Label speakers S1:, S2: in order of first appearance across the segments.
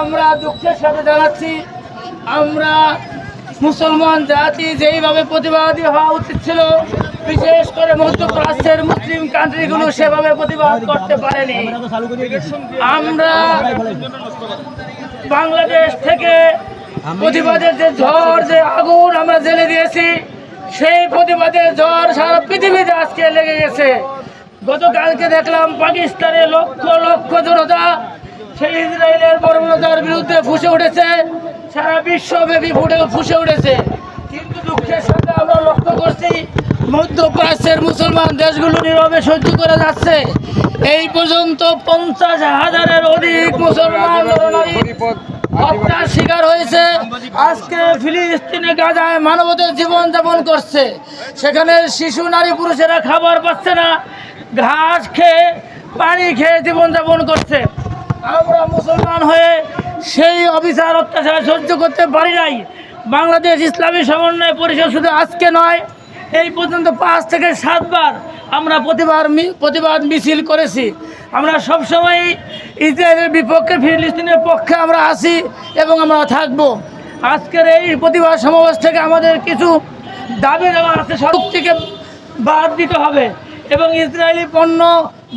S1: আমরা দুঃখের সাথে জানাচ্ছি আমরা মুসলমান জাতি যেইভাবে প্রতিবাদী হওয়া উচিত ছিল, বিশেষ করে মধ্যপ্রাচ্যের মুসলিম কান্ট্রিগুলো সেভাবে প্রতিবাদ করতে পারেনি। আমরা বাংলাদেশ থেকে প্রতিবাদের যে ঝড়, যে আগুন আমরা জেলে দিয়েছি, সেই প্রতিবাদের ঝড় সারা পৃথিবীতে আজকে লেগে গেছে। গতকালকে দেখলাম পাকিস্তানে লক্ষ লক্ষ জনতা সেই ইসরায়েলের বর্বরতার বিরুদ্ধে ফুসে উঠেছে। সারা বিশ্বব্যাপী ফুটে ফুসে উঠেছে। কিন্তু দুঃখের সাথে আমরা লক্ষ্য করছি, মধ্যপ্রাচ্যের মুসলমান দেশগুলো নীরবে সহ্য করে যাচ্ছে। এই পর্যন্ত পঞ্চাশ হাজারের অধিক মুসলমান হত্যার শিকার হয়েছে। আজকে ফিলিস্তিনে গাজায় মানবতার জীবন যাপন করছে। সেখানে শিশু, নারী, পুরুষেরা খাবার পাচ্ছে না। ঘাস খেয়ে, পানি খেয়ে জীবন যাপন করছে। আমরা মুসলমান হয়ে সেই অবিচার অত্যাচার সহ্য করতে পারি নাই। বাংলাদেশ ইসলামী সমন্বয় পরিষদ শুধু আজকে নয়, এই পর্যন্ত পাঁচ থেকে সাতবার আমরা প্রতিবার প্রতিবাদ মিছিল করেছি। আমরা সবসময় ইসরায়েলের বিপক্ষে, ফিলিস্তিনের পক্ষে আমরা আছি এবং আমরা থাকব। আজকের এই প্রতিবাদ সমাবেশ থেকে আমাদের কিছু দাবি দেওয়া আছে সড়ক থেকে বাদ দিতে হবে। এবং ইসরায়েলি পণ্য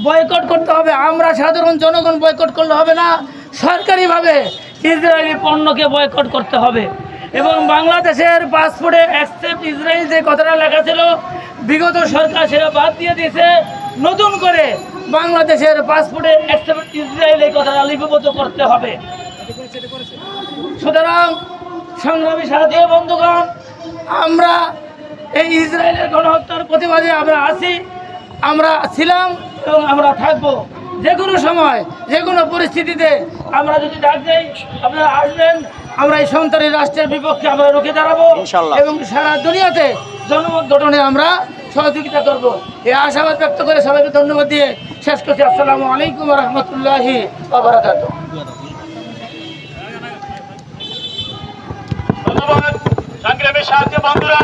S1: বয়কট করতে হবে। আমরা সাধারণ জনগণ বয়কট করলে হবে না। সরকারিভাবে ইসরায়েলি পণ্যকে বয়কট করতে হবে। এবং বাংলাদেশের পাসপোর্টে অ্যাকসেপ্ট ইসরায়েল যে কথাটা লেখা ছিল, বিগত সরকার সেটা বাদ দিয়ে দিয়েছে। নতুন করে বাংলাদেশের পাসপোর্টে অ্যাকসেপ্ট ইসরায়েল এই কথাটা লিপিবদ্ধ করতে হবে। সুতরাং সংগ্রামী সাথী বন্ধুগণ, আমরা এই ইসরায়েলের গণহত্যার প্রতিবাদে আমরা আছি। আমরা ছিলাম এবং আমরা থাকব। যে কোনো সময় যে কোনো পরিস্থিতিতে আমরা যদি ডাক দেই আপনারা আসবেন আমরা এই সন্তানী রাষ্ট্রের বিপক্ষে আমরা রুখে দাঁড়াবো এবং সারা দুনিয়াতে জনমত গঠনে আমরা সহযোগিতা করব। এই আশাবাদ ব্যক্ত করে সবাইকে ধন্যবাদ দিয়ে শেষ করছি। আসসালামু আলাইকুম রহমতুল্লাহি বাবরাকাতুহ
S2: ধন্যবাদ। সংগ্রামের সাহায্য বন্ধুরা